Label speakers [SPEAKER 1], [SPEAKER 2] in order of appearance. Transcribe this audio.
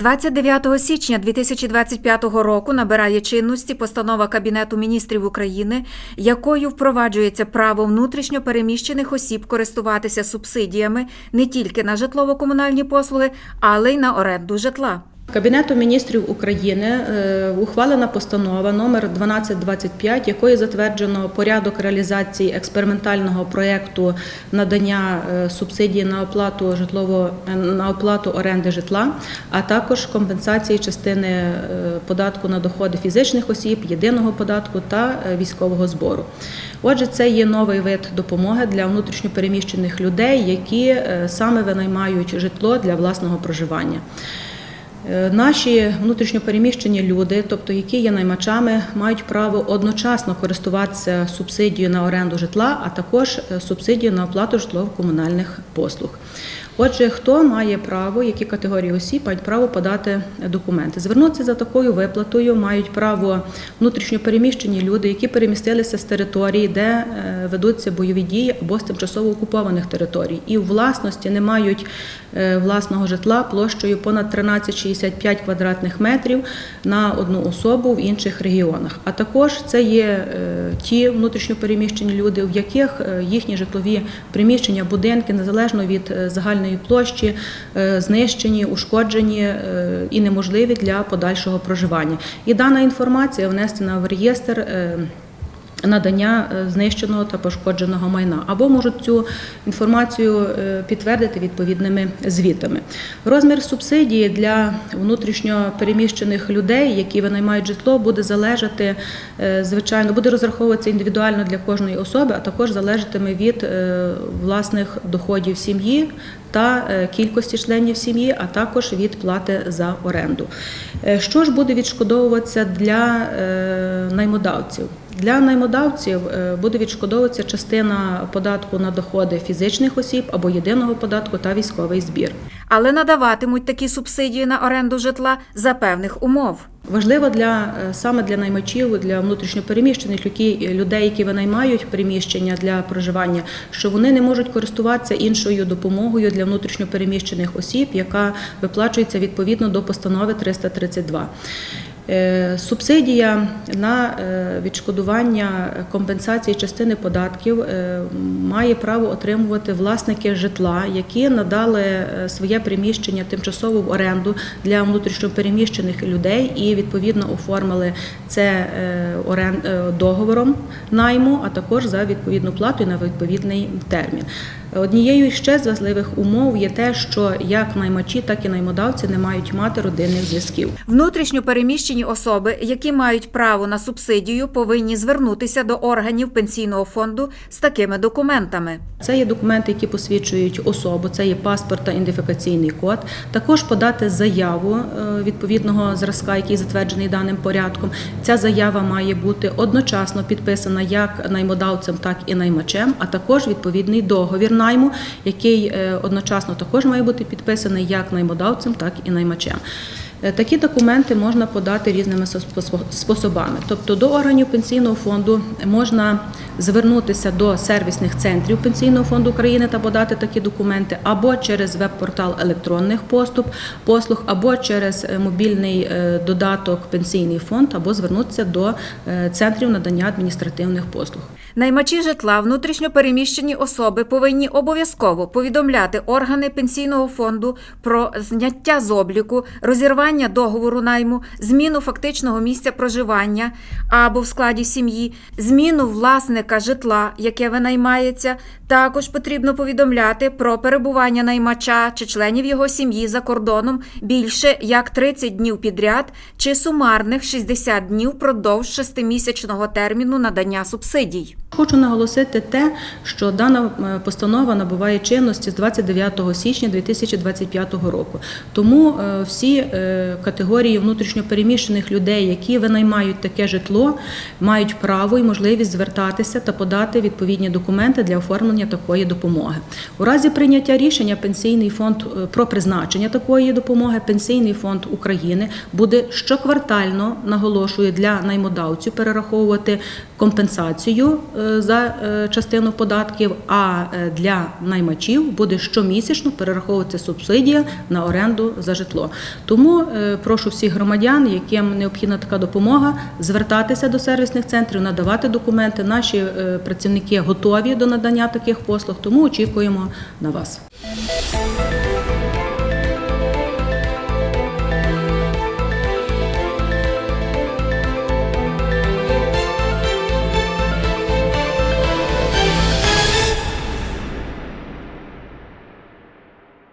[SPEAKER 1] 29 січня 2025 року набирає чинності постанова Кабінету міністрів України, якою впроваджується право внутрішньо переміщених осіб користуватися субсидіями не тільки на житлово-комунальні послуги, але й на оренду житла.
[SPEAKER 2] Кабінетом міністрів України е, ухвалена постанова номер 1225, якою затверджено порядок реалізації експериментального проєкту надання е, субсидії на оплату житлово е, на оплату оренди житла, а також компенсації частини податку на доходи фізичних осіб, єдиного податку та військового збору. Отже, це є новий вид допомоги для внутрішньопереміщених людей, які саме винаймають житло для власного проживання. Е, Наші внутрішньопереміщені люди, тобто які є наймачами, мають право одночасно користуватися субсидією на оренду житла, а також е, субсидією на оплату житлово-комунальних послуг. Отже, хто має право, які категорії осіб мають право подати документи? Звернутися за такою виплатою мають право внутрішньопереміщені люди, які перемістилися з території, де е, ведуться бойові дії або з тимчасово окупованих територій, і у власності не мають е, власного житла площею понад 1365 квадратних метрів на одну особу в інших регіонах. А також це є е, ті внутрішньопереміщені люди, в яких їхні житлові приміщення, будинки незалежно від е, загальної площі, е, знищені, ушкоджені е, і неможливі для подальшого проживання. І дана інформація внесена в реєстр. Надання е, знищеного та пошкодженого майна або можуть цю інформацію е, підтвердити відповідними звітами. Розмір субсидії для внутрішньо переміщених людей, які винаймають житло, буде залежати е, звичайно, буде розраховуватися індивідуально для кожної особи, а також залежатиме від власних доходів сім'ї та кількості членів сім'ї, а також від плати за оренду. Що ж буде відшкодовуватися для наймодавців? Для наймодавців е, буде відшкодовуватися частина податку на доходи фізичних осіб або єдиного податку та військовий збір.
[SPEAKER 1] Але надаватимуть такі субсидії на оренду житла за певних умов.
[SPEAKER 2] Важливо для е, саме для наймачів, для внутрішньопереміщених які- людей, які винаймають приміщення для проживання, що вони не можуть користуватися іншою допомогою для внутрішньопереміщених осіб, яка виплачується відповідно до постанови 332. Е, Субсидія на е, відшкодування компенсації частини податків е, має право отримувати власники житла, які надали своє приміщення тимчасово в оренду для внутрішньопереміщених людей і відповідно оформили це договором найму, а також за відповідну плату і на відповідний термін. Однією ще з важливих умов є те, що як наймачі, так і наймодавці не мають мати родинних зв'язків.
[SPEAKER 1] Внутрішньо переміщені особи, які мають право на субсидію, повинні звернутися до органів пенсійного фонду з такими документами.
[SPEAKER 2] Це є документи, які посвідчують особу, це є паспорт та ідентифікаційний код. Також подати заяву е, відповідного зразка, який затверджений даним порядком. Ця заява має бути одночасно підписана як наймодавцем, так і наймачем, а також відповідний договір найму, який е, одночасно також має бути підписаний як наймодавцем, так і наймачем. Е, Такі документи можна подати різними способами. Тобто до органів пенсійного фонду можна звернутися до сервісних центрів Пенсійного фонду України та подати такі документи, або через веб-портал електронних поступ, послуг, або через е, мобільний е, додаток Пенсійний фонд, або звернутися до центрів надання адміністративних послуг.
[SPEAKER 1] Наймачі житла, внутрішньо переміщені особи повинні обов'язково повідомляти органи пенсійного фонду про зняття з обліку, розірвання договору найму, зміну фактичного місця проживання або в складі сім'ї, зміну власника житла, яке винаймається. Також потрібно повідомляти про перебування наймача чи членів його сім'ї за кордоном більше як 30 днів підряд чи сумарних 60 днів продовж шестимісячного терміну надання субсидій.
[SPEAKER 2] Хочу наголосити те, що дана е, постанова набуває чинності з 29 січня 2025 року. Тому е, всі е, категорії внутрішньопереміщених людей, які винаймають таке житло, мають право і можливість звертатися та подати відповідні документи для оформлення такої допомоги. У разі прийняття рішення пенсійний фонд е, про призначення такої допомоги, пенсійний фонд України буде щоквартально наголошую для наймодавців перераховувати компенсацію е, за е, частину податків, а для наймачів буде щомісячно перераховуватися субсидія на оренду за житло. Тому прошу всіх громадян, яким необхідна така допомога, звертатися до сервісних центрів, надавати документи. Наші е, працівники готові до надання таких послуг, тому очікуємо на вас.